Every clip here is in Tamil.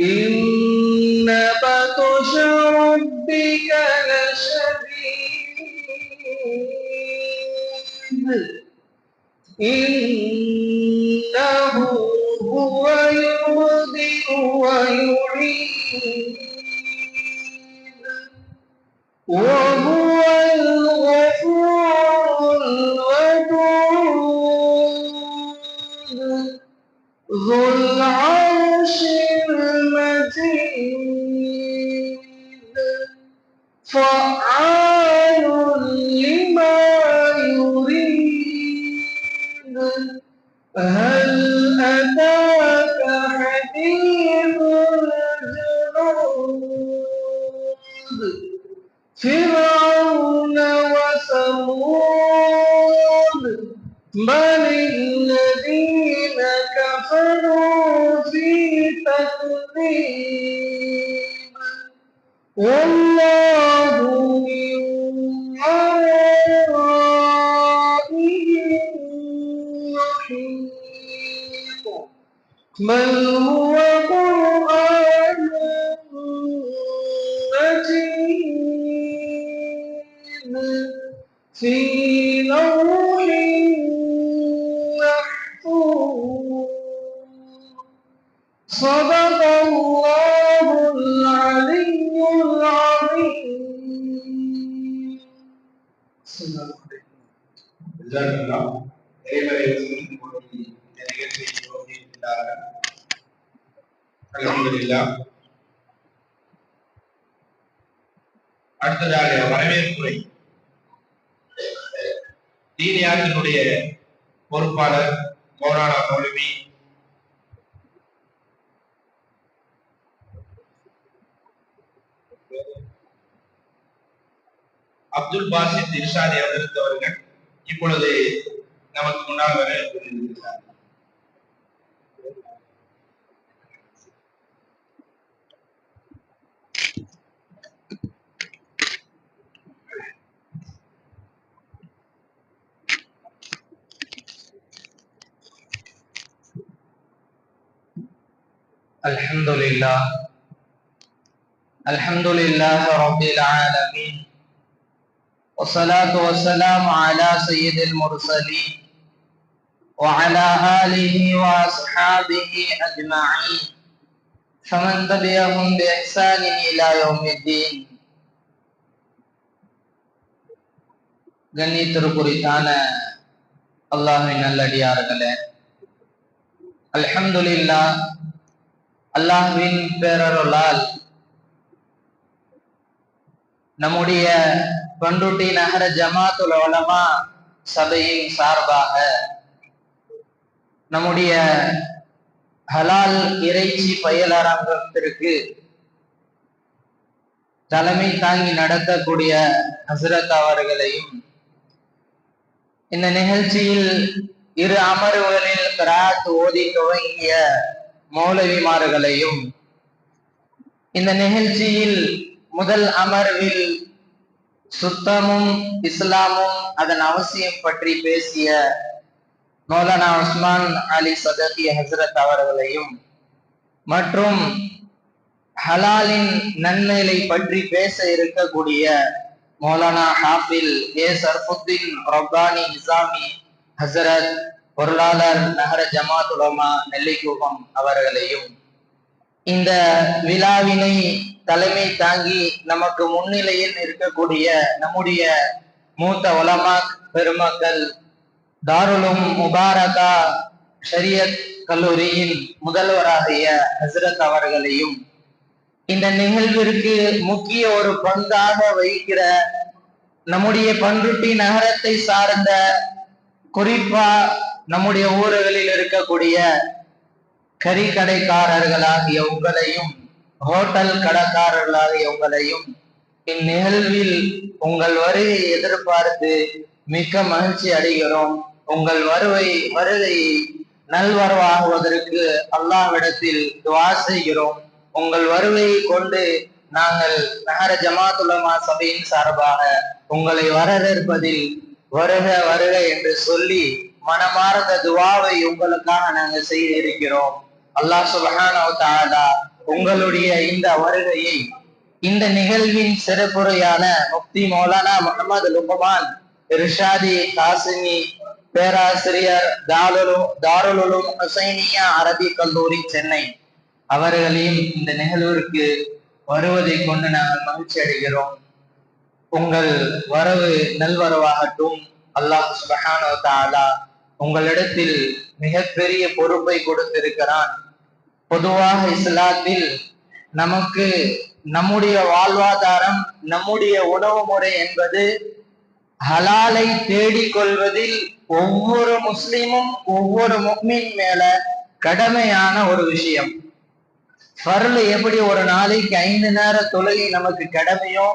إن بطش ربك لشديد إنه هو يبدئ ويعيد وهو من هو قرآن مجيد في لوح محفوظ؟ صدق الله العلي العظيم. السلام الله அல்ஹம்துலில்லாஹ் அடுத்ததாக வரவேற்புரை. தீனியாத்தினுடைய பொறுப்பாளர் மௌலானா மௌலவி. அப்துல் பாசித் இர்ஷாதி அவர்கள் அவர்கள் இப்பொழுது நமக்கு முன்னால் வர இருக்கிறார் الحمد لله الحمد لله رب العالمين والصلاة والسلام على سيد المرسلين وعلى آله وأصحابه أجمعين فمن تبعهم بإحسان إلى يوم الدين கண்ணியத்திற்குரித்தான அல்லாஹின் நல்லடியார்களே அல்ஹம்துலில்லா அல்லாஹுவின் பேரருளால் நம்முடைய பண்டுட்டி நகர ஜமாத்துல் உலமா சபையின் சார்பாக நம்முடைய ஹலால் இறைச்சி பயிலரங்கத்திற்கு தலைமை தாங்கி நடத்தக்கூடிய ஹசரத் அவர்களையும் இந்த நிகழ்ச்சியில் இரு அமர்வுகளில் கிராத் ஓதி துவங்கிய மௌலவிமார்களையும் இந்த நிகழ்ச்சியில் முதல் அமர்வில் சுத்தமும் இஸ்லாமும் அதன் அவசியம் பற்றி பேசிய மௌலானா உஸ்மான் அலி சதகி ஹசரத் அவர்களையும் மற்றும் ஹலாலின் நன்மைகளை பற்றி பேச இருக்கக்கூடிய மௌலானா ஹாஃபில் ஏ சர்புத்தின் ரப்பானி நிசாமி ஹசரத் பொருளாளர் நகர ஜமாத் உலமா அவர்களையும் இந்த விழாவினை தலைமை தாங்கி நமக்கு முன்னிலையில் இருக்கக்கூடிய நம்முடைய மூத்த உலமா பெருமக்கள் தாருலும் முபாரகா ஷரியத் கல்லூரியின் முதல்வராகிய ஹசரத் அவர்களையும் இந்த நிகழ்விற்கு முக்கிய ஒரு பங்காக வகிக்கிற நம்முடைய பண்ருட்டி நகரத்தை சார்ந்த குறிப்பா நம்முடைய ஊர்களில் இருக்கக்கூடிய கறிக்கடைக்காரர்களாகிய உங்களையும் ஹோட்டல் கடைக்காரர்களாகிய உங்களையும் இந்நிகழ்வில் உங்கள் வருகை எதிர்பார்த்து மிக்க மகிழ்ச்சி அடைகிறோம். உங்கள் வருவை வருகையை நல்வரவாகுவதற்கு அல்லாஹ்விடத்தில் துவா செய்கிறோம். உங்கள் வருகையை கொண்டு நாங்கள் நகர ஜமாத்துலமா சபையின் சார்பாக உங்களை வரவேற்பதில் வருக வருக என்று சொல்லி மனமார்ந்த துவாவை உங்களுக்காக நாங்க செய்து இருக்கிறோம் அல்லாஹ் சுபஹானஹு உங்களுடைய இந்த வருகையை இந்த நிகழ்வின் சிறப்புரையான முக்தி மௌலானா முகமது லுபமான் ரிஷாதி காசினி பேராசிரியர் தாருலு தாருலுலும் ஹுசைனியா அரபி கல்லூரி சென்னை அவர்களையும் இந்த நிகழ்விற்கு வருவதை கொண்டு நாங்கள் மகிழ்ச்சி அடைகிறோம். உங்கள் வரவு நல்வரவாகட்டும். அல்லாஹ் சுபஹானோ தாலா உங்களிடத்தில் மிகப்பெரிய பொறுப்பை கொடுத்திருக்கிறான். பொதுவாக இஸ்லாத்தில் நமக்கு நம்முடைய வாழ்வாதாரம் நம்முடைய உணவு முறை என்பது ஹலாலை தேடிக் கொள்வதில் ஒவ்வொரு முஸ்லிமும் ஒவ்வொரு முக்மின் மேல கடமையான ஒரு விஷயம். ஃபர்லு எப்படி ஒரு நாளைக்கு ஐந்து நேர தொழுகை நமக்கு கடமையோ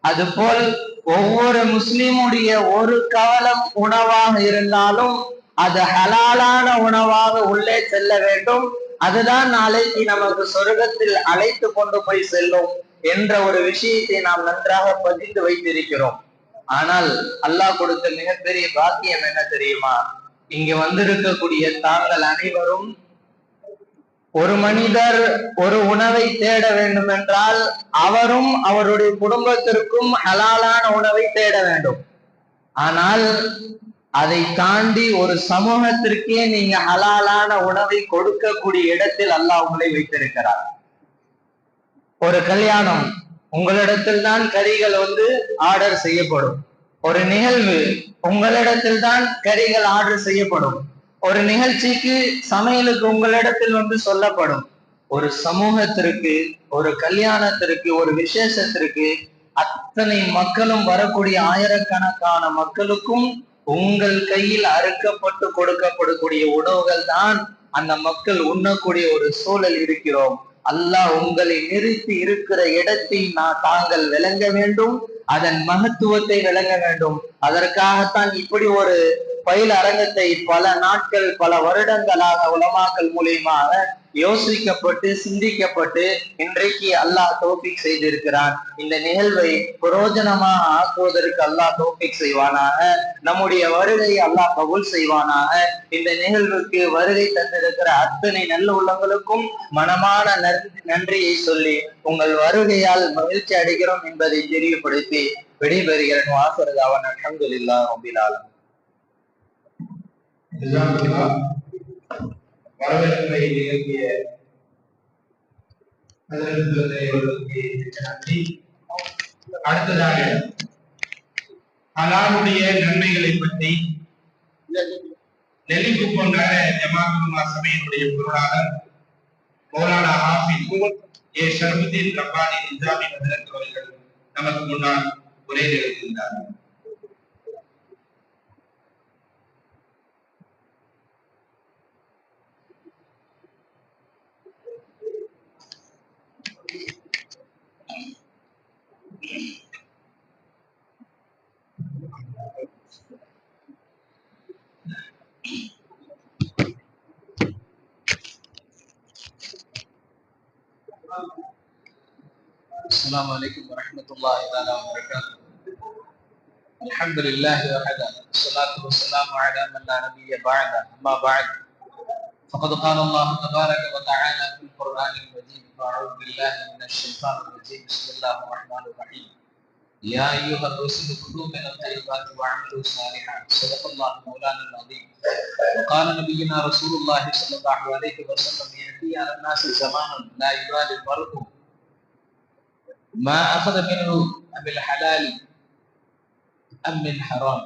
அதுபோல் ஒவ்வொரு முஸ்லீமுடைய ஒரு காலம் உணவாக இருந்தாலும் அது ஹலாலான உணவாக உள்ளே செல்ல வேண்டும். அதுதான் நாளைக்கு நமக்கு சொர்க்கத்தில் அழைத்து கொண்டு போய் செல்லும் என்ற ஒரு விஷயத்தை நாம் நன்றாக பதிந்து வைத்திருக்கிறோம். ஆனால் அல்லாஹ் கொடுத்த மிகப்பெரிய பாக்கியம் என்ன தெரியுமா? இங்க வந்திருக்கக்கூடிய தாங்கள் அனைவரும் ஒரு மனிதர் ஒரு உணவை தேட வேண்டும் என்றால் அவரும் அவருடைய குடும்பத்திற்கும் ஹலாலான உணவை தேட வேண்டும். ஆனால் அதை தாண்டி ஒரு சமூகத்திற்கே நீங்க ஹலாலான உணவை கொடுக்கக்கூடிய இடத்தில் அல்லாஹ் உங்களை வைத்திருக்கிறார். ஒரு கல்யாணம் உங்களிடத்தில் தான் கறிகள் வந்து ஆர்டர் செய்யப்படும். ஒரு நிகழ்வு உங்களிடத்தில் தான் கறிகள் ஆர்டர் செய்யப்படும். ஒரு நிகழ்ச்சிக்கு சமையலுக்கு உங்களிடத்தில் வந்து சொல்லப்படும். ஒரு சமூகத்திற்கு ஒரு கல்யாணத்திற்கு ஒரு விசேஷத்திற்கு அத்தனை மக்களும் வரக்கூடிய ஆயிரக்கணக்கான மக்களுக்கும் உங்கள் கையில் அறுக்கப்பட்டு கொடுக்கப்படக்கூடிய உணவுகள் தான் அந்த மக்கள் உண்ணக்கூடிய ஒரு சூழல் இருக்கிறோம். அல்லாஹ் உங்களை நிறுத்தி இருக்கிற இடத்தை நான் தாங்கள் விளங்க வேண்டும் அதன் மகத்துவத்தை விளங்க வேண்டும். அதற்காகத்தான் இப்படி ஒரு பயில் அரங்கத்தை பல நாட்கள் பல வருடங்களாக உலமாக்கல் மூலியமாக யோசிக்கப்பட்டு சிந்திக்கப்பட்டு இன்றைக்கு அல்லாஹ் தோப்பிக் செய்திருக்கிறான் இந்த நிகழ்வை புரோஜனமாக ஆக்குவதற்கு அல்லாஹ் தோப்பிக் செய்வானாக. நம்முடைய வருகை அல்லாஹ் கபூல் செய்வானாக. இந்த நிகழ்வுக்கு வருகை தந்திருக்கிற அத்தனை நல்ல உள்ளங்களுக்கும் மனமான நன்றி நன்றியை சொல்லி உங்கள் வருகையால் மகிழ்ச்சி அடைகிறோம் என்பதை தெரியப்படுத்தி விடைபெறுகிறேன். வாசரதாவன் அல்ஹம்துலில்லாஹ் ரபில் ஆலமீன். ஜஸாக்கல்லாஹ். வரவேற்பை நிகழ்த்திய நன்றி. அடுத்ததாக ஹலாலுடைய நன்மைகளை பற்றி நெல்லிக்குப்பம் நகர ஜமாத்துமா சபையினுடைய பொருளாளர் மௌலானா ஹாஃபிஸ் ஏ ஷரபுதீன் ரப்பானி நிஜாமி ஹதரத் அவர்கள் நமக்கு முன்னால் உரை நிகழ்த்தியிருந்தார். السلام عليكم ورحمة الله تعالى وبركاته. الحمد لله وحده والصلاة والسلام على من لا نبي بعده أما بعد. فقد قال الله تبارك وتعالى في القرآن المجيد أعوذ بالله من الشيطان الرجيم بسم الله الرحمن الرحيم يا أيها الرسل كلوا من الطيبات واعملوا صالحا صدق الله مولانا العظيم وقال نبينا رسول الله صلى الله عليه وسلم يأتي على الناس زمان لا يبالي المرء ما أخذ منه بالحلال أم من حرام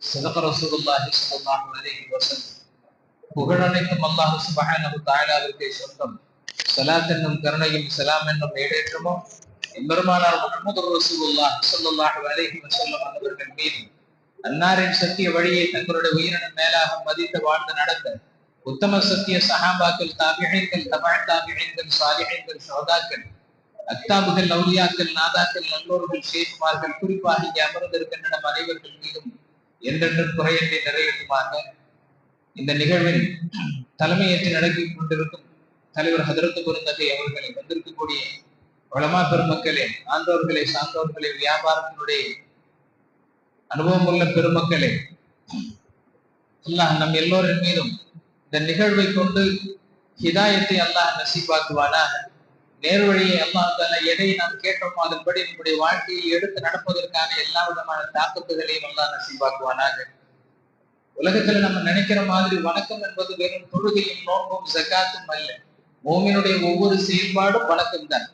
صدق رسول الله صلى الله عليه وسلم புகழனைக்கும் அல்லாஹ் சுபஹானஹு தஆலாவிற்கே சொந்தம் ஸலாத் என்னும் கருணையும் சலாம் என்னும் ஏடேற்றமும் எம்பெருமானார் முகமது ரசூல்லா ஸல்லல்லாஹு அலைஹி வஸல்லம் அவர்கள் மீது அன்னாரின் சத்திய வழியை தங்களுடைய உயிரினம் மேலாக மதித்து வாழ்ந்து நடந்த உத்தம சத்திய சஹாபாக்கள் தாபிகைகள் தமிழ் தாபிகைகள் சாலிஹீன்கள் சௌதாக்கள் அக்தாபுகள் லௌரியாக்கள் நாதாக்கள் நல்லோர்கள் சேகுமார்கள் குறிப்பாக இங்கே அமர்ந்திருக்கின்ற நம் அனைவர்கள் மீதும் என்றென்றும் குறையின்றி நிறைவேற்றுமாக இந்த நிகழ்வில் தலைமையேற்று நடத்தி கொண்டிருக்கும் தலைவர் ஹதரத்து பெருந்தகை அவர்களை வந்திருக்கக்கூடிய வளமா பெருமக்களே ஆண்டோர்களே சான்றோர்களே வியாபாரத்தினுடைய அனுபவம் உள்ள பெருமக்களே அல்லாஹ் நம் எல்லோரின் மீதும் இந்த நிகழ்வை கொண்டு ஹிதாயத்தை அல்லாஹ் நசீபாக்குவானா? நேர்வழியை அல்லாஹ் தால எதை நாம் கேட்டோமோ அதன்படி நம்முடைய வாழ்க்கையை எடுத்து நடப்பதற்கான எல்லா விதமான தாக்கத்துகளையும் அல்லாஹ் நசீபாக்குவானாக உலகத்துல நம்ம நினைக்கிற மாதிரி வணக்கம் என்பது வெறும் தொழுகையும் நோன்பும் ஜக்காத்தும் அல்ல. மோமினுடைய ஒவ்வொரு செயல்பாடும் வணக்கம் தான்.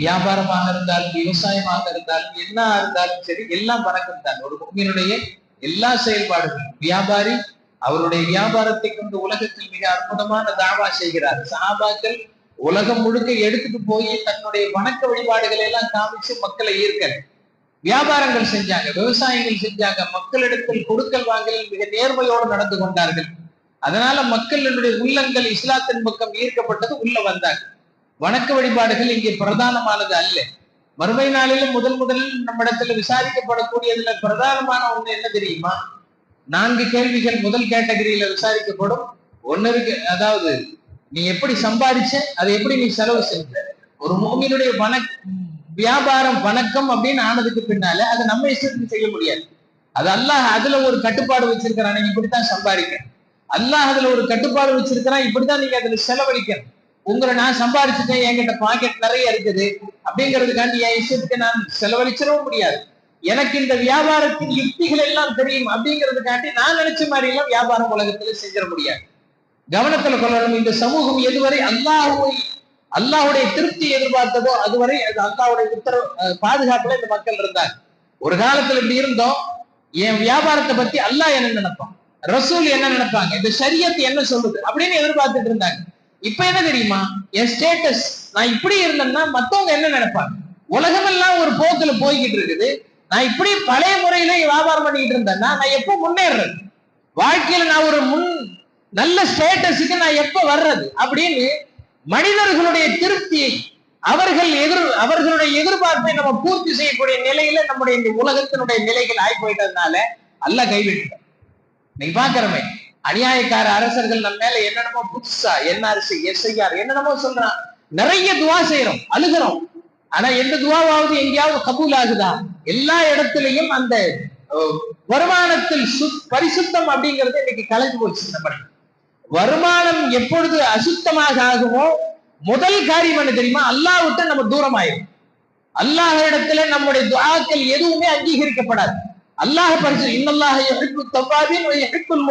வியாபாரமாக இருந்தாலும் விவசாயமாக இருந்தாலும் என்ன இருந்தாலும் சரி எல்லாம் வணக்கம் தான். ஒரு மோமினுடைய எல்லா செயல்பாடுகளும். வியாபாரி அவருடைய வியாபாரத்தை கொண்டு உலகத்தில் மிக அற்புதமான தாவா செய்கிறார். சஹாபாக்கள் உலகம் முழுக்க எடுத்துட்டு போய் தன்னுடைய வணக்க வழிபாடுகளை எல்லாம் காமிச்சு மக்களை ஈர்க்க வியாபாரங்கள் செஞ்சாங்க விவசாயங்கள் செஞ்சாங்க மக்களிடத்தில் கொடுக்கல் வாங்கலில் மிக நேர்மையோடு நடந்து கொண்டார்கள். அதனால மக்களினுடைய உள்ளங்கள் இஸ்லாத்தின் பக்கம் ஈர்க்கப்பட்டது உள்ள வந்தாங்க வணக்க வழிபாடுகள் இங்கே பிரதானமானது அல்ல. மறுமை நாளிலும் முதல் முதலில் நம்மிடத்துல விசாரிக்கப்படக்கூடியதுல பிரதானமான ஒண்ணு என்ன தெரியுமா? நான்கு கேள்விகள் முதல் கேட்டகரியில விசாரிக்கப்படும். ஒன்னு இருக்கு அதாவது நீ எப்படி சம்பாதிச்ச அதை எப்படி நீ செலவு செஞ்ச? ஒரு மூமியினுடைய வணக் வியாபாரம் வணக்கம் அப்படின்னு ஆனதுக்கு பின்னால அதை நம்ம இஷ்டத்துக்கு செய்ய முடியாது. அது அல்லாஹ் அதுல ஒரு கட்டுப்பாடு வச்சிருக்கிறான் இப்படித்தான் சம்பாதிக்க. அல்லாஹ் அதுல ஒரு கட்டுப்பாடு வச்சிருக்கிறான். இப்படித்தான் நீங்க அதுல செலவழிக்கணும். உங்களை நான் சம்பாதிச்சுட்டேன் என்கிட்ட பாக்கெட் நிறைய இருக்குது. அப்படிங்கிறதுக்காண்டி என் இஷ்டத்துக்கு நான் செலவழிச்சிடவும் முடியாது. எனக்கு இந்த வியாபாரத்தின் யுக்திகள் எல்லாம் தெரியும் அப்படிங்கிறதுக்காண்டி நான் நினைச்ச மாதிரி எல்லாம் வியாபாரம் உலகத்துல செஞ்சிட முடியாது. கவனத்துல கொள்ளணும். இந்த சமூகம் எதுவரை அல்லாஹுவை அல்லாஹுடைய திருப்தி எதிர்பார்த்ததோ அதுவரை அது அல்லாஹுடைய உத்தரவு பாதுகாப்புல இந்த மக்கள் இருந்தாங்க. ஒரு காலத்துல இப்படி இருந்தோம். என் வியாபாரத்தை பத்தி அல்லாஹ் என்ன நினைப்பான். ரசூல் என்ன நினைப்பாங்க? இந்த ஷரியத் என்ன சொல்லுது? அப்படின்னு எதிர்பார்த்துட்டு இருந்தாங்க. இப்ப என்ன தெரியுமா? என் ஸ்டேட்டஸ் நான் இப்படி இருந்தேன்னா மத்தவங்க என்ன நினைப்பாங்க? உலகமெல்லாம் ஒரு போக்குல போய்கிட்டு இருக்குது. நான் இப்படி பழைய முறையில வியாபாரம் பண்ணிக்கிட்டு இருந்தேன்னா நான் எப்போ முன்னேறது வாழ்க்கையில நான் ஒரு முன் நல்ல ஸ்டேட்டஸுக்கு நான் எப்ப வர்றது? அப்படின்னு மனிதர்களுடைய திருப்தியை அவர்கள் எதிர் அவர்களுடைய எதிர்பார்ப்பை நம்ம பூர்த்தி செய்யக்கூடிய நிலையில நம்முடைய இந்த உலகத்தினுடைய நிலைகள் ஆகி போயிட்டதுனால அல்ல கைவிட்டார் நீ பாக்குறமே அநியாயக்கார அரசர்கள் நம்ம மேல என்னென்னமோ புதுசா என்ஆர்சி எஸ்ஐஆர் என்னென்னமோ சொல்றான். நிறைய துவா செய்யறோம் அழுகிறோம். ஆனா எந்த துவாவாவது எங்கேயாவது கபூல் ஆகுதா? எல்லா இடத்துலயும் அந்த வருமானத்தில் சு- பரிசுத்தம் அப்படிங்கிறது இன்னைக்கு கலைஞ்சு போச்சு நம்ம வருமானம் எப்பொழுது அசுத்தமாக ஆகுமோ முதல் காரியம் என்ன தெரியுமா? அல்லாஹ் விட்டு நம்ம தூரம் ஆயிரும் அல்லாஹ் இடத்துல நம்முடைய துவாக்கள் எதுவுமே அங்கீகரிக்கப்படாது. அல்லாஹ் பரிசு இன்னல்லாஹ யுஹிப்பு தவ்வாபின் வ யுஹிப்புல்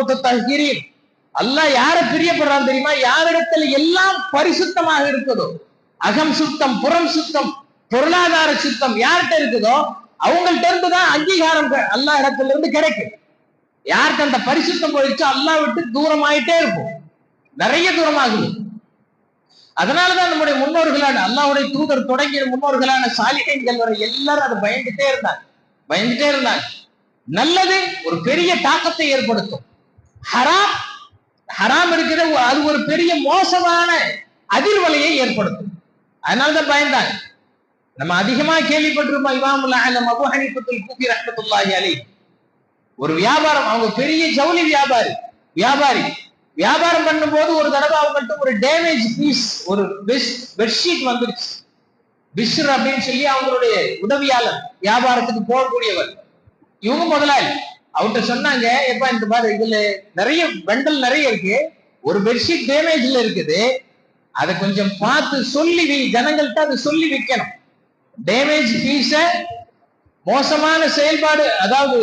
அல்லாஹ் யாரை பிரியப்படுறான் தெரியுமா? யாரிடத்துல எல்லாம் பரிசுத்தமாக இருக்குதோ அகம் சுத்தம் புறம் சுத்தம் பொருளாதார சுத்தம் யார்கிட்ட இருக்குதோ அவங்கள்ட்ட இருந்து தான் அங்கீகாரம் அல்லாஹ் இடத்துல இருந்து கிடைக்கும். யார்கிட்ட அந்த பரிசுத்தம் போயிடுச்சோ அல்லாஹ் விட்டு தூரமாயிட்டே இருக்கும் நிறைய தூரமாகுது. அதனாலதான் நம்முடைய முன்னோர்களான அல்லாவுடைய தூதர் தொடங்கிய முன்னோர்களான சாலிகைகள் வரை எல்லாரும் அதை பயந்துட்டே இருந்தாங்க. பயந்துட்டே இருந்தாங்க. நல்லது ஒரு பெரிய தாக்கத்தை ஏற்படுத்தும். ஹராம் ஹராம் இருக்கிற அது ஒரு பெரிய மோசமான அதிர்வலையை ஏற்படுத்தும். அதனாலதான் பயந்தாங்க நம்ம அதிகமா கேள்விப்பட்டிருப்போம் இமாமுல் ஆலம் அபு ஹனீஃபத்துல் கூபி ரஹமத்துல்லாஹி அலி ஒரு வியாபாரம் அவங்க பெரிய ஜவுளி வியாபாரி வியாபாரி. வியாபாரம் பண்ணும்போது ஒரு தடவை அவங்கள்ட்ட ஒரு டேமேஜ் பீஸ் ஒரு பெட்ஷீட் வந்துருச்சு. பிஷ்ர் அப்படின்னு சொல்லி அவங்களுடைய உதவியாளர் வியாபாரத்துக்கு போகக்கூடியவர். இவங்க முதலாளி. அவர்கிட்ட சொன்னாங்க எப்ப இந்த மாதிரி இதுல நிறைய பண்டல் நிறைய இருக்கு. ஒரு பெட்ஷீட் டேமேஜ்ல இருக்குது. அதை கொஞ்சம் பார்த்து சொல்லி ஜனங்கள்கிட்ட அதை சொல்லி விற்கணும் டேமேஜ் பீஸ மோசமான செயல்பாடு அதாவது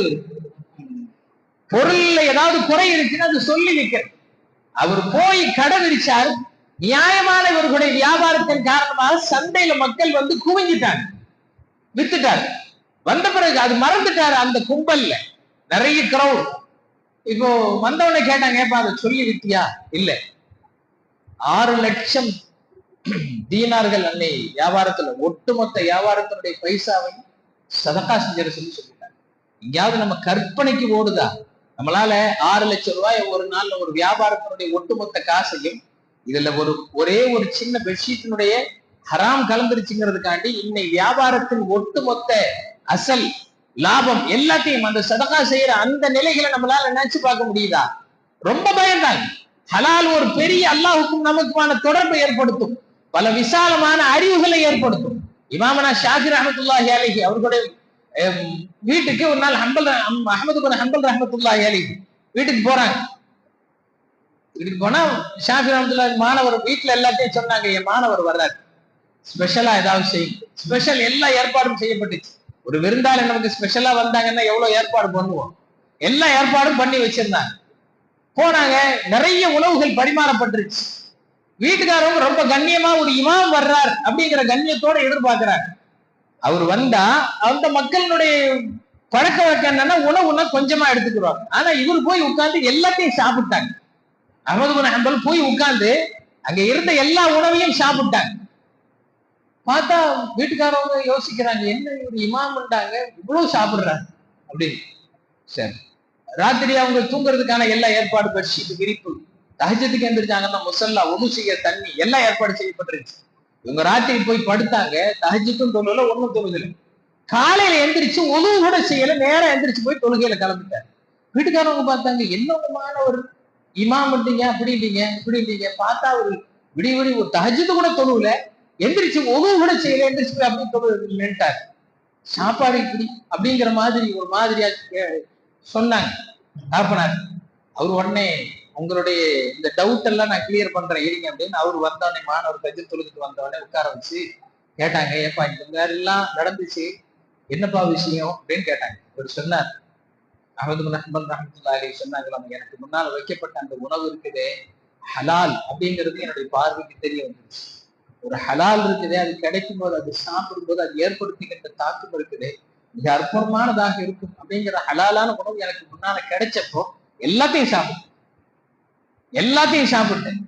பொருள்ல ஏதாவது குறை இருக்குன்னு அது சொல்லி விற்கணும் அவர் போய் கடை விரிச்சார். நியாயமான இவர்களுடைய வியாபாரத்தின் காரணமாக சந்தையில மக்கள் வந்து குவிஞ்சிட்டாங்க. வித்துட்டாங்க. வந்த பிறகு அது மறந்துட்டாரு அந்த கும்பல்ல. நிறைய கிரௌட் இப்போ வந்தவனை கேட்டாங்க ஏப்பா அதை சொல்லி விட்டியா இல்ல. ஆறு லட்சம் தீனார்கள் அன்னை வியாபாரத்துல ஒட்டுமொத்த வியாபாரத்தினுடைய பைசாவையும் சதக்கா செஞ்சிட சொல்லி சொல்லிட்டாங்க. எங்கேயாவது நம்ம கற்பனைக்கு ஓடுதா? நம்மளால ஆறு லட்சம் ரூபாய் ஒரு நாள்ல ஒரு வியாபாரத்தினுடைய ஒட்டுமொத்த காசையும் இதுல ஒரு ஒரே ஒரு சின்ன பெட்ஷீட்டினுடைய ஹராம் கலந்துருச்சுங்கிறதுக்காண்டி இன்னை வியாபாரத்தின் ஒட்டுமொத்த அசல் லாபம் எல்லாத்தையும் அந்த சதகா செய்யற அந்த நிலைகளை நம்மளால நினைச்சு பார்க்க முடியுதா? ரொம்ப பயந்தாங்க ஹலால் ஒரு பெரிய அல்லாஹுக்கும் நமக்குமான தொடர்பை ஏற்படுத்தும். பல விசாலமான அறிவுகளை ஏற்படுத்தும். இமாமனா ஷாகிர் அஹமத்துல்லாஹி அலிஹி அவர்களுடைய வீட்டுக்கு ஒரு நாள் ஹம்பல் அம்- அஹமது பின் ஹம்பல் ரஹமத்துல்லாஹி அலிஹி வீட்டுக்கு போறாங்க. வீட்டுக்கு போனா ஷாகிர் அஹமதுல்லா மாணவர் வீட்டுல எல்லாத்தையும் சொன்னாங்க என் மாணவர் வர்றாரு. ஸ்பெஷலா ஏதாவது செய்யும் ஸ்பெஷல் எல்லா ஏற்பாடும் செய்யப்பட்டுச்சு. ஒரு விருந்தாளர் நமக்கு ஸ்பெஷலா வந்தாங்கன்னா எவ்வளவு ஏற்பாடு பண்ணுவோம்? எல்லா ஏற்பாடும் பண்ணி வச்சிருந்தாங்க. போனாங்க நிறைய உணவுகள் பரிமாறப்பட்டுருச்சு. வீட்டுக்காரவங்க ரொம்ப கண்ணியமா ஒரு இமாம் வர்றார் அப்படிங்கிற கண்ணியத்தோட எதிர்பார்க்கிறாங்க. அவர் வந்தா அந்த மக்களினுடைய பழக்க வழக்கம் என்னன்னா உணவுனா கொஞ்சமா எடுத்துக்கிறோம் ஆனா இவர் போய் உட்கார்ந்து எல்லாத்தையும் சாப்பிட்டாங்க. அகமது பின் போய் உட்கார்ந்து அங்க இருந்த எல்லா உணவையும் சாப்பிட்டாங்க. பார்த்தா வீட்டுக்காரவங்க யோசிக்கிறாங்க என்ன இவர் இமாம்ன்றாங்க இவ்வளவு சாப்பிடுறாங்க அப்படின்னு. சரி. ராத்திரி அவங்க தூங்குறதுக்கான எல்லா ஏற்பாடு பெட்ஷீட் விரிப்பு தகஜத்துக்கு எந்திரிச்சாங்கன்னா முசல்லா ஒண்ணு செய்ய தண்ணி எல்லாம் ஏற்பாடு செய்யப்பட்டிருச்சு. இவங்க ராத்திரி போய் படுத்தாங்க தகஜத்தும் தொழுல ஒண்ணும் தொழுதில்லை காலையில எந்திரிச்சு உதவு கூட செய்யல நேரம் எந்திரிச்சு போய் தொழுகையில கலந்துட்டார். வீட்டுக்காரவங்க பார்த்தாங்க என்ன ஒரு மாணவர் இமாம்ட்டீங்க இப்படி இப்படின்றீங்க பார்த்தா ஒரு விடி விடி ஒரு தகஜத்து கூட தொழுவில எந்திரிச்சு ஒவ்வொரு கூட செய்யல எந்திரிச்சு அப்படின்னு நின்ட்டாரு சாப்பாடு இப்படி அப்படிங்கிற மாதிரி ஒரு மாதிரியா சொன்னாங்க. தாப்பனார் அவர் உடனே உங்களுடைய இந்த டவுட் எல்லாம் நான் கிளியர் பண்றேன் இருங்க அப்படின்னு அவர் வந்தவனே மாணவர் கஜி தொழுதுட்டு வந்தவொடனே உட்கார வச்சு கேட்டாங்க. ஏப்பா இந்த மாதிரி எல்லாம் நடந்துச்சு. என்னப்பா விஷயம்? அப்படின்னு கேட்டாங்க. இவர் சொன்னார் அகமது பின் அஹ்மத் ரஹமத்துல்லாஹி சொன்னாங்களாம் எனக்கு முன்னால் வைக்கப்பட்ட அந்த உணவு இருக்குதே ஹலால் அப்படிங்கிறது என்னுடைய பார்வைக்கு தெரிய வந்துருச்சு. ஒரு ஹலால் இருக்குதே அது கிடைக்கும் போது அது சாப்பிடும் போது அது ஏற்படுத்துகின்ற தாக்கம் இருக்குது. மிக அற்புதமானதாக இருக்கும். அப்படிங்கிற ஹலாலான உணவு எனக்கு முன்னால கிடைச்சப்போ எல்லாத்தையும் சாப்பிட்டேன். எல்லாத்தையும் சாப்பிட்டேன்.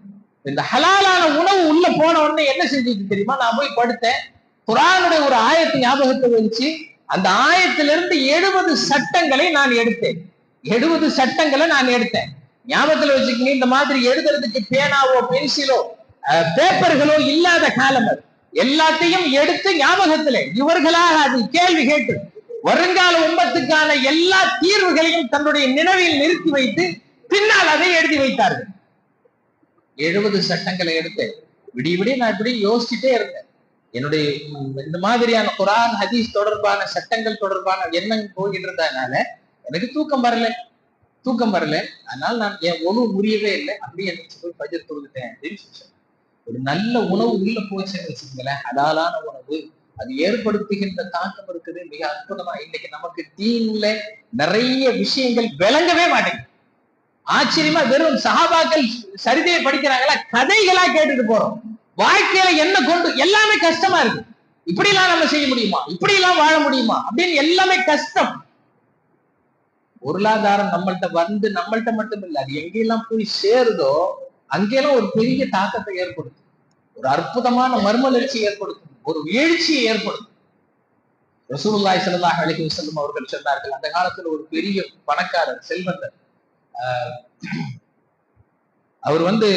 இந்த ஹலாலான உணவு உள்ள போன உடனே என்ன செஞ்சுட்டு தெரியுமா? நான் போய் படுத்தேன். குரானுடைய ஒரு ஆயத்தை ஞாபகத்தை வச்சு அந்த ஆயத்திலிருந்து எழுபது சட்டங்களை நான் எடுத்தேன். எழுபது சட்டங்களை நான் எடுத்தேன். ஞாபகத்துல வச்சுக்கங்க இந்த மாதிரி எழுதுறதுக்கு பேனாவோ பென்சிலோ பேப்பர்களோ இல்லாத காலம் அது. எல்லாத்தையும் எடுத்து ஞாபகத்திலே இவர்களாக அது கேள்வி கேட்டு வருங்கால உம்பத்துக்கான எல்லா தீர்வுகளையும் தன்னுடைய நினைவில் நிறுத்தி வைத்து பின்னால் அதை எழுதி வைத்தார்கள். எழுபது சட்டங்களை எடுத்து விடிய விடிய நான் இப்படி யோசிச்சுட்டே இருந்தேன். என்னுடைய இந்த மாதிரியான குரான் ஹதீஸ் தொடர்பான சட்டங்கள் தொடர்பான எண்ணம் போய்கிட்டு இருந்ததுனால எனக்கு தூக்கம் வரல. தூக்கம் வரல. அதனால நான் என் ஒழு முறியவே இல்லை. அப்படியே எனக்கு போய் பஜர் தொழுதுட்டேன் அப்படின்னு சொல்லி ஒரு நல்ல உணவு உள்ள போச்சுன்னு வச்சுக்கோங்களேன். அதாலான உணவு. அது ஏற்படுத்துகின்ற தாக்கம் இருக்குது. மிக அற்புதமா. இன்னைக்கு நமக்கு தீன்ல நிறைய விஷயங்கள் விளங்கவே மாட்டேங்குது. ஆச்சரியமா வெறும் சஹாபாக்கள் சரிதையை படிக்கிறாங்களா? கதைகளா கேட்டுட்டு போறோம். வாழ்க்கையில என்ன கொண்டு எல்லாமே கஷ்டமா இருக்கு. இப்படி எல்லாம் நம்ம செய்ய முடியுமா? இப்படி எல்லாம் வாழ முடியுமா? அப்படின்னு எல்லாமே கஷ்டம். பொருளாதாரம் நம்மள்ட்ட வந்து நம்மள்ட்ட மட்டும் இல்ல அது எங்கெல்லாம் போய் சேருதோ அங்கெல்லாம் ஒரு பெரிய தாக்கத்தை ஏற்படுத்தும். ஒரு அற்புதமான மர்மலர்ச்சி ஏற்படுத்தும். ஒரு வீழ்ச்சியை ஏற்படுத்தும். ரசூலுல்லாஹி ஸல்லல்லாஹு அலைஹி செல்லும் அவர்கள் சொன்னார்கள் அந்த காலத்துல ஒரு பெரிய பணக்காரர் செல்வந்தர் ஆஹ் அவர் வந்து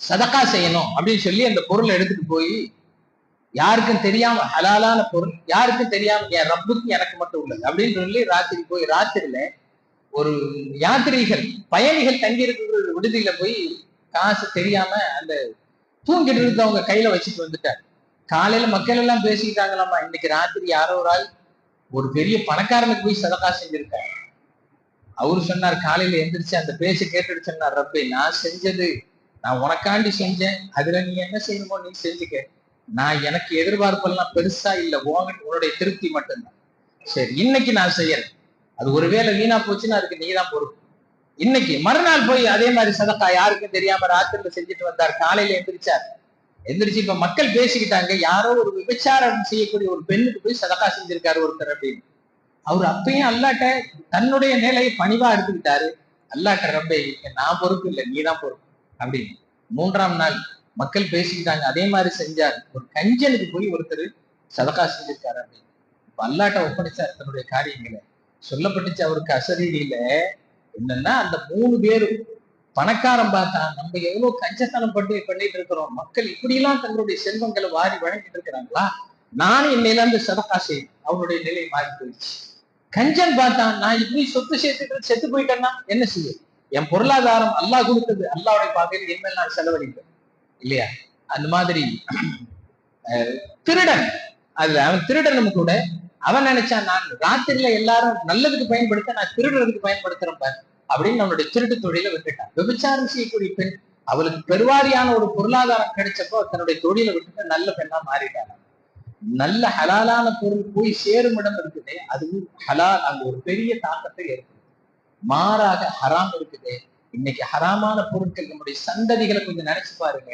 சதக்கா செய்யணும் அப்படின்னு சொல்லி அந்த பொருளை எடுத்துட்டு போய் யாருக்கும் தெரியாம ஹலாலான பொருள் யாருக்கும் தெரியாம என் ரப்புக்கு எனக்கு மட்டும் உள்ளது? அப்படின்னு சொல்லி ராத்திரி போய் ராத்திரில ஒரு யாத்திரிகள் பயணிகள் தங்கி இருக்கிற விடுதியில போய் காசு தெரியாம அந்த தூங்கிட்டு இருந்தவங்க கையில வச்சுட்டு வந்துட்டார். காலையில மக்கள் எல்லாம் பேசிக்கிட்டாங்களாமா? இன்னைக்கு ராத்திரி யாரோ ஒரு ஆள் ஒரு பெரிய பணக்காரனுக்கு போய் சதக்கா செஞ்சிருக்காரு. அவரு சொன்னார் காலையில எந்திரிச்சு அந்த பேச கேட்டுட்டு சொன்னார் ரப்பே நான் செஞ்சது நான் உனக்காண்டி செஞ்சேன். அதுல நீ என்ன செய்யணுமோ நீ செஞ்சுக்க. நான் எனக்கு எதிர்பார்ப்பெல்லாம் பெருசா இல்ல. உன்கிட்ட உன்னுடைய திருப்தி மட்டும்தான். சரி இன்னைக்கு நான் செய்யறேன். அது ஒருவேளை வீணா போச்சுன்னா அதுக்கு நீதான் பொறுப்பு. இன்னைக்கு மறுநாள் போய் அதே மாதிரி சதக்கா யாருக்கும் தெரியாம ராத்திரில செஞ்சுட்டு வந்தார். காலையில எந்திரிச்சார். எந்திரிச்சு இப்ப மக்கள் பேசிக்கிட்டாங்க. யாரோ ஒரு விபச்சாரம் செய்யக்கூடிய ஒரு பெண்ணுக்கு போய் சதக்கா செஞ்சிருக்காரு ஒருத்தர் அப்படின்னு. அவர் அப்பயும் அல்லாட்ட தன்னுடைய நிலையை பணிவா எடுத்துக்கிட்டாரு. அல்லாட்ட ரொம்ப நான் பொறுப்பு இல்லை நீதான் பொறுப்பு அப்படின்னு. மூன்றாம் நாள் மக்கள் பேசிக்கிட்டாங்க. அதே மாதிரி செஞ்சார். ஒரு கஞ்சனுக்கு போய் ஒருத்தர் சதக்கா செஞ்சிருக்காரு அப்படின்னு. இப்ப அல்லாட்ட ஒப்படைச்சார் தன்னுடைய காரியங்களை. சொல்லப்பட்டுச்சு அவருக்கு அசரீதியில என்னன்னா அந்த மூணு பேரும் பணக்காரன் பார்த்தா நம்ம எவ்வளவு கஞ்சத்தனம் பண்ணி பண்ணிட்டு இருக்கிறோம். மக்கள் இப்படி எல்லாம் தங்களுடைய செல்வங்களை வாரி வழங்கிட்டு இருக்கிறாங்களா? நானும் என்னையில அந்த சதக்கா செய்யணும் அவனுடைய நிலை மாறி போயிடுச்சு. கஞ்சன் பார்த்தான் நான் இப்படி சொத்து சேர்த்துட்டு செத்து போயிட்டேன்னா என்ன செய்யும்? என் பொருளாதாரம் அல்லாஹ் கொடுத்தது அல்லாவுடைய பார்வையில் என்ன நான் செலவழிப்பேன். இல்லையா? அந்த மாதிரி திருடன். அது அவன் திருடனும் கூட அவன் நினைச்சான் நான் ராத்திரில எல்லாரும் நல்லதுக்கு பயன்படுத்த நான் திருடுறதுக்கு பயன்படுத்துறேன் பாரு அப்படின்னு அவனுடைய திருட்டு தொழிலை விட்டுட்டான். விபச்சாரம் செய்யக்கூடிய பெண் அவளுக்கு பெருவாரியான ஒரு பொருளாதாரம் கிடைச்சப்போ தன்னுடைய தொழிலை விட்டுட்டு நல்ல பெண்ணா மாறிட்டாங்க நல்ல ஹலாலான பொருள் போய் சேரும் இடம் இருக்குதே அதுவும் ஹலால் அங்க ஒரு பெரிய தாக்கத்தை ஏற்படுது மாறாக ஹராம் இருக்குதே. இன்னைக்கு ஹராமான பொருட்கள் நம்முடைய சந்ததிகளை கொஞ்சம் நினைச்சு பாருங்க.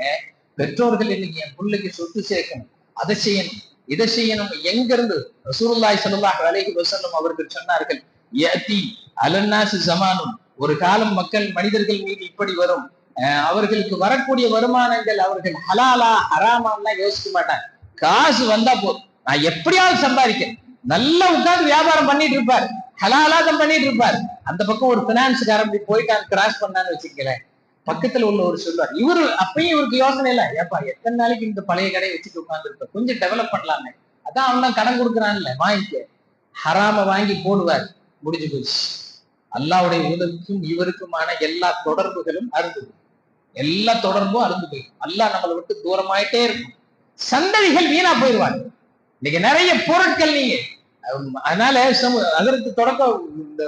பெற்றோர்கள் இன்னைக்கு என் பிள்ளைக்கு சொத்து சேர்க்கணும் அதை செய்யணும். இதை செய்யணும். எங்கிருந்து? இருந்து ரசூலுல்லாஹி ஸல்லல்லாஹு அலைஹி அவர்கள் சொன்னார்கள் யதி அலன்னாசு ஜமானும் ஒரு காலம் மக்கள் மனிதர்கள் மீது இப்படி வரும். அஹ் அவர்களுக்கு வரக்கூடிய வருமானங்கள் அவர்கள் ஹலாலா ஹராமான்லாம் யோசிக்க மாட்டாங்க. காசு வந்தா போதும். நான் எப்படியாவது சம்பாதிக்கிறேன். நல்லா உட்கார்ந்து வியாபாரம் பண்ணிட்டு இருப்பார். ஹலாலா தான் பண்ணிட்டு இருப்பார். அந்த பக்கம் ஒரு பினான்ஸ்காரன் இப்படி போயிட்டான் கிராஸ் பண்ணான்னு வச்சுக்கலேன் பக்கத்துல உள்ள ஒரு சொல்லுவார் இவரு அப்பயும் இவருக்கு யோசனை இல்ல. ஏப்பா எத்தனை நாளைக்கு இந்த பழைய கடையை வச்சுட்டு உட்காந்துருக்க கொஞ்சம் டெவலப் பண்ணலாமே. அதான் அவன் தான் கடன் கொடுக்குறான்ல வாங்கிக்க. ஹராம வாங்கி போடுவார். முடிஞ்சு போச்சு. அல்லாவுடைய உதவிக்கும் இவருக்குமான எல்லா தொடர்புகளும் அருந்து எல்லா தொடர்பும் அருந்து போய் அல்லாஹ் நம்மளை விட்டு தூரமாயிட்டே இருக்கும். சந்ததிகள் வீணா போயிடுவாங்க. இன்னைக்கு நிறைய பொருட்கள் நீங்க அதனால அதற்கு தொடக்க இந்த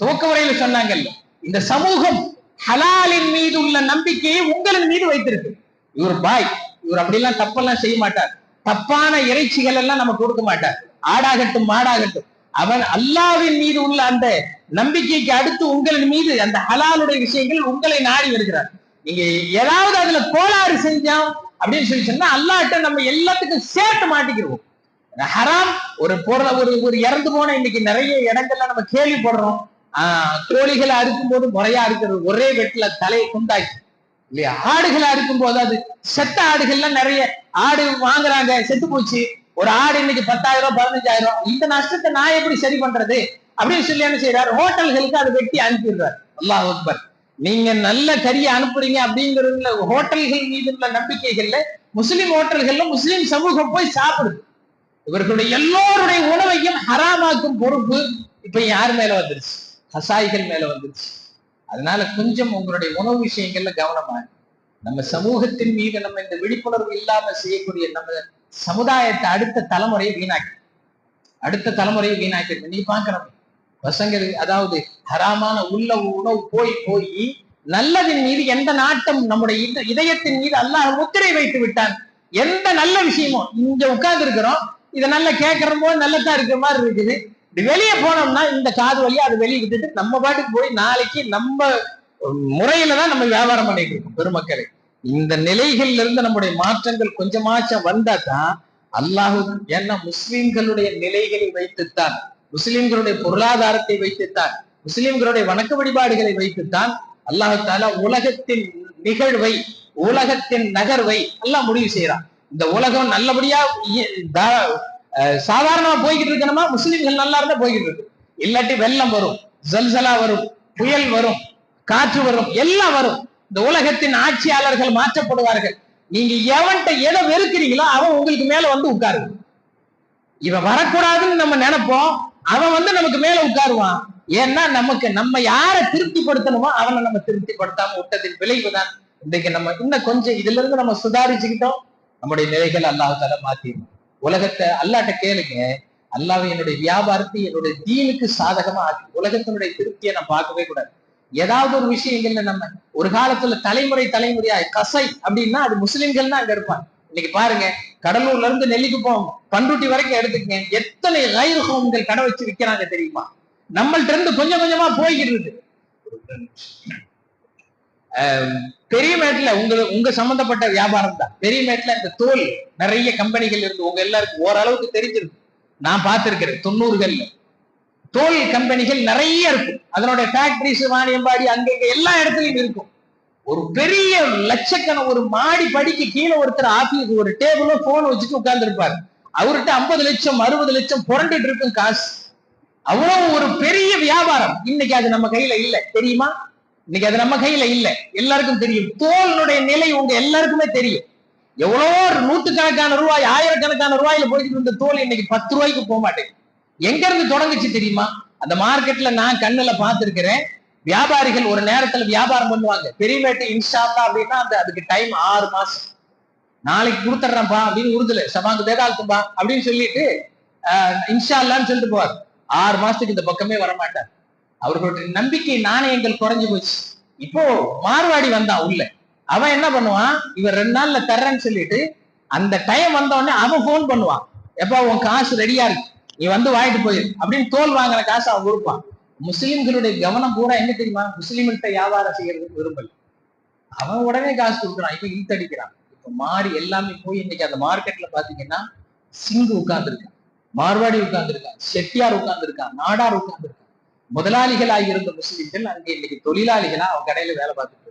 துவக்க வரையில சொன்னாங்கல்ல இந்த சமூகம் ஹலாலின் மீது உள்ள நம்பிக்கையை உங்களின் மீது வைத்திருக்கு. இவர் பாய். இவர் அப்படிலாம் தப்பெல்லாம் செய்ய மாட்டார். தப்பான இறைச்சிகள் எல்லாம் நம்ம கொடுக்க மாட்டார். ஆடாகட்டும் மாடாகட்டும். அவன் அல்லாவின் மீது உள்ள அந்த நம்பிக்கைக்கு அடுத்து உங்களின் மீது அந்த ஹலாலுடைய விஷயங்கள் உங்களை நாடி வருகிறார். நீங்க ஏதாவது அதுல கோளாறு செஞ்சோம் அப்படின்னு சொல்லி சொன்னா அல்லாட்ட நம்ம எல்லாத்துக்கும் சேர்த்து மாட்டிக்கிறோம் ஹராம் ஒரு பொருள் ஒரு ஒரு இறந்து போன இன்னைக்கு நிறைய இடங்கள்ல நம்ம கேள்விப்படுறோம். கோழிகளை அறுக்கும் போது முறையா இருக்கிறது ஒரே வெட்டுல தலையை குண்டாக்கி. இல்லையா? ஆடுகளை அறுக்கும் போது அது செத்த ஆடுகள்லாம் நிறைய ஆடு வாங்குறாங்க. செத்து போச்சு. ஒரு ஆடு இன்னைக்கு பத்தாயிரம் பதினஞ்சாயிரம் இந்த நஷ்டத்தை நான் எப்படி சரி பண்றது? அப்படின்னு சொல்லி என்ன செய்யறாரு ஹோட்டல்களுக்கு அதை வெட்டி அனுப்பிடுறாரு. அல்லாஹ் அக்பர். நீங்க நல்ல கறியை அனுப்புறீங்க அப்படிங்கறதுல ஹோட்டல்கள் மீது உள்ள நம்பிக்கைகள்ல முஸ்லிம் ஹோட்டல்கள்ல முஸ்லிம் சமூகம் போய் சாப்பிடுது. இவர்களுடைய எல்லோருடைய உணவையும் ஹராமாக்கும் பொறுப்பு இப்ப யார் மேல வந்துருச்சு? கசாய்கள் மேல வந்துருச்சு. அதனால கொஞ்சம் உங்களுடைய உணவு விஷயங்கள்ல கவனமா நம்ம சமூகத்தின் மீது நம்ம இந்த விழிப்புணர்வு இல்லாம செய்யக்கூடிய நம்ம சமுதாயத்தை அடுத்த தலைமுறையை வீணாக்கி அடுத்த தலைமுறையை வீணாக்கி நீ பாக்குறோம் பசங்க அதாவது ஹராமான உள்ள உணவு போய் போய் நல்லதின் மீது எந்த நாட்டம் நம்முடைய இத- இதயத்தின் மீது அல்லாஹ் முத்திரை வைத்து விட்டான். எந்த நல்ல விஷயமும் இங்க உட்கார்ந்து இருக்கிறோம் இதை நல்லா கேட்கறமோ நல்லதா இருக்கிற மாதிரி இருக்குது. வெளியே போனோம்னா இந்த காது வழியா அது வெளியே விட்டுட்டு நம்ம பாட்டுக்கு போய் நாளைக்கு நம்ம முறையில தான் நம்ம வியாபாரம் பண்ணிட்டு இருக்கோம் பெருமக்களை. இந்த நிலைகள்ல இருந்து நம்முடைய மாற்றங்கள் கொஞ்சமாச்சும் வந்தா தான் அல்லாஹு ஏன்னா முஸ்லிம்களுடைய நிலைகளை வைத்துத்தான் முஸ்லிம்களுடைய பொருளாதாரத்தை வைத்துத்தான் முஸ்லிம்களுடைய வணக்க வழிபாடுகளை வைத்துத்தான் அல்லாஹு தாலா உலகத்தின் நிகழ்வை உலகத்தின் நகர்வை எல்லாம் முடிவு செய்யறான் இந்த உலகம் நல்லபடியா சாதாரணமா போய்கிட்டு இருக்கணுமா? முஸ்லிம்கள் நல்லா இருந்தா போய்கிட்டு இருக்கு. இல்லாட்டி வெள்ளம் வரும் ஜல்சலா வரும் புயல் வரும் காற்று வரும் எல்லாம் வரும். இந்த உலகத்தின் ஆட்சியாளர்கள் மாற்றப்படுவார்கள். நீங்க எவன்கிட்ட எதை வெறுக்கிறீங்களோ அவன் உங்களுக்கு மேல வந்து உட்காருவான். இவன் வரக்கூடாதுன்னு நம்ம நினைப்போம். அவன் வந்து நமக்கு மேல உட்காருவான். ஏன்னா நமக்கு நம்ம யாரை திருப்திப்படுத்தணுமோ அவனை நம்ம திருப்திப்படுத்தாம விட்டதின் விளைவுதான் இன்றைக்கு நம்ம இன்னும் கொஞ்சம் இதுல இருந்து நம்ம சுதாரிச்சுக்கிட்டோம். நம்முடைய நிலைகள் அல்லாஹால மாத்திடுவோம் உலகத்தை அல்லாட்ட கேளுங்க. அல்லாஹ் என்னுடைய வியாபாரத்தை என்னுடைய தீனுக்கு சாதகமா ஆக்கி உலகத்தினுடைய திருப்தியை நான் பார்க்கவே கூடாது. ஏதாவது ஒரு விஷயங்கள்ல நம்ம ஒரு காலத்துல தலைமுறை தலைமுறையா கசை அப்படின்னா அது முஸ்லிம்கள் தான் அங்க இருப்பாங்க. இன்னைக்கு பாருங்க கடலூர்ல இருந்து நெல்லிக்கு போவோம். பண்ருட்டி வரைக்கும் எடுத்துக்கங்க. எத்தனை ரயில் ஹோம்கள் கடை வச்சு விற்கிறாங்க தெரியுமா? நம்மள்ட்ட இருந்து கொஞ்சம் கொஞ்சமா போய்கிட்டு இருக்கு. பெரிய மேட்ல உங்க உங்க சம்பந்தப்பட்ட வியாபாரம் தான். பெரிய மேட்ல இந்த தோல் நிறைய கம்பெனிகள் இருக்கு உங்க எல்லாருக்கும் ஓரளவுக்கு தெரிஞ்சிருக்கு நான் பார்த்திருக்கிறேன் தொண்ணூறுகள்ல. தோல் கம்பெனிகள் நிறைய இருக்கும். அதனுடைய ஃபேக்டரிஸ் வாணியம்பாடி அங்கங்க எல்லா இடத்துலயும் இருக்கும். ஒரு பெரிய லட்சக்கண ஒரு மாடி படிக்கு கீழே ஒருத்தர் ஆபீஸ் ஒரு டேபிளோ போன் வச்சுட்டு உட்கார்ந்து இருப்பாரு அவர்கிட்ட ஐம்பது லட்சம் அறுபது லட்சம் புரண்டுட்டு இருக்கும் காசு. அவ்வளவு ஒரு பெரிய வியாபாரம். இன்னைக்கு அது நம்ம கையில இல்ல. தெரியுமா? இன்னைக்கு அது நம்ம கையில இல்ல. எல்லாருக்கும் தெரியும். தோலினுடைய நிலை உங்க எல்லாருக்குமே தெரியும். எவ்வளவோ ஒரு நூத்துக்கணக்கான ரூபாய் ஆயிரக்கணக்கான ரூபாயில போயிட்டு இருந்த தோல் இன்னைக்கு பத்து ரூபாய்க்கு போக மாட்டேங்குது. எங்க இருந்து தொடங்குச்சு தெரியுமா? அந்த மார்க்கெட்ல நான் கண்ணுல பார்த்திருக்கிறேன். வியாபாரிகள் ஒரு நேரத்துல வியாபாரம் பண்ணுவாங்க. பெரியமேட்டு இன்ஷால்லா அப்படின்னா அந்த அதுக்கு டைம் ஆறு மாசம். நாளைக்கு கொடுத்துட்றேன்ப்பா அப்படின்னு உறுதுல. சமாங்க வேதாளத்தும்பா அப்படின்னு சொல்லிட்டு ஆஹ், இன்ஷால்லான்னு சொல்லிட்டு போவார். ஆறு மாசத்துக்கு இந்த பக்கமே வர மாட்டார் அவர்களுடைய நம்பிக்கை நாணயங்கள் குறைஞ்சு போச்சு. இப்போ மார்வாடி வந்தான் உள்ள. அவன் என்ன பண்ணுவான்? இவர் ரெண்டு நாள்ல தர்றேன்னு சொல்லிட்டு அந்த டைம் வந்த உடனே அவன் ஃபோன் பண்ணுவான். எப்பா உன் காசு ரெடியா இருக்கு? நீ வந்து வாங்கிட்டு போயிரு. அப்படின்னு தோல் வாங்கின காசு அவன் கொடுப்பான். முஸ்லீம்களுடைய கவனம் பூரா என்ன தெரியுமா? முஸ்லீம்கிட்ட வியாபாரம் செய்யறதுக்கு விரும்பல. அவன் உடனே காசு கொடுக்குறான். இப்ப இழுத்தடிக்கிறான் இப்ப மாறி எல்லாமே போய் இன்னைக்கு அந்த மார்க்கெட்ல பாத்தீங்கன்னா சிங்கு உட்கார்ந்துருக்கான். மார்வாடி உட்கார்ந்துருக்கான். செட்டியார் உட்கார்ந்துருக்கான். நாடார் உட்கார்ந்துருக்கான். முதலாளிகளாக இருந்த முஸ்லிம்கள் அங்கே இன்னைக்கு தொழிலாளிகளா அவங்க கடையில வேலை பார்த்துட்டு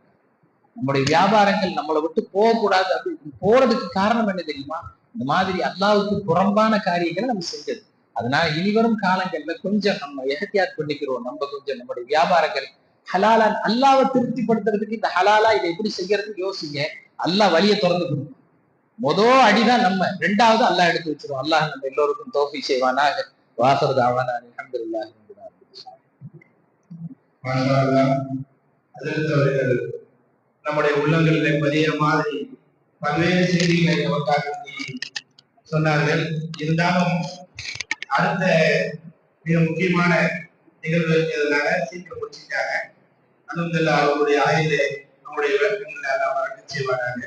நம்முடைய வியாபாரங்கள் நம்மளை விட்டு போகக்கூடாது அப்படி போறதுக்கு காரணம் என்ன தெரியுமா? இந்த மாதிரி அல்லாவுக்கு புறம்பான காரியங்களை நம்ம செஞ்சது. அதனால இனிவரும் காலங்கள்ல கொஞ்சம் நம்ம எஹத்தியாத் பண்ணிக்கிறோம். நம்ம கொஞ்சம் நம்முடைய வியாபாரங்கள் ஹலாலா அல்லாவை திருப்திப்படுத்துறதுக்கு இந்த ஹலாலா இதை எப்படி செய்யறதுன்னு யோசிங்க. அல்லாஹ் வழியை திறந்து கொடுக்கும். மொதல் அடிதான் நம்ம. ரெண்டாவது அல்லாஹ் எடுத்து வச்சிரும் அல்லாஹ் நம்ம எல்லோருக்கும் தோஃபி செய்வானாக. வாசறது ஆவானா அல்ஹம்துலில்லாஹி ரப்பில் நம்முடைய உள்ளங்களிலே பதிய மாதிரி பல்வேறு செய்திகளை நமக்காக சொன்னார்கள். இருந்தாலும் அடுத்த மிக முக்கியமான நிகழ்வு இருக்கிறதுனால சீக்கிரம் முடிச்சுட்டாங்க அலமதுல்லா அவருடைய ஆயுத நம்முடைய விளக்கங்களை எல்லாம் வழங்க செய்வாங்க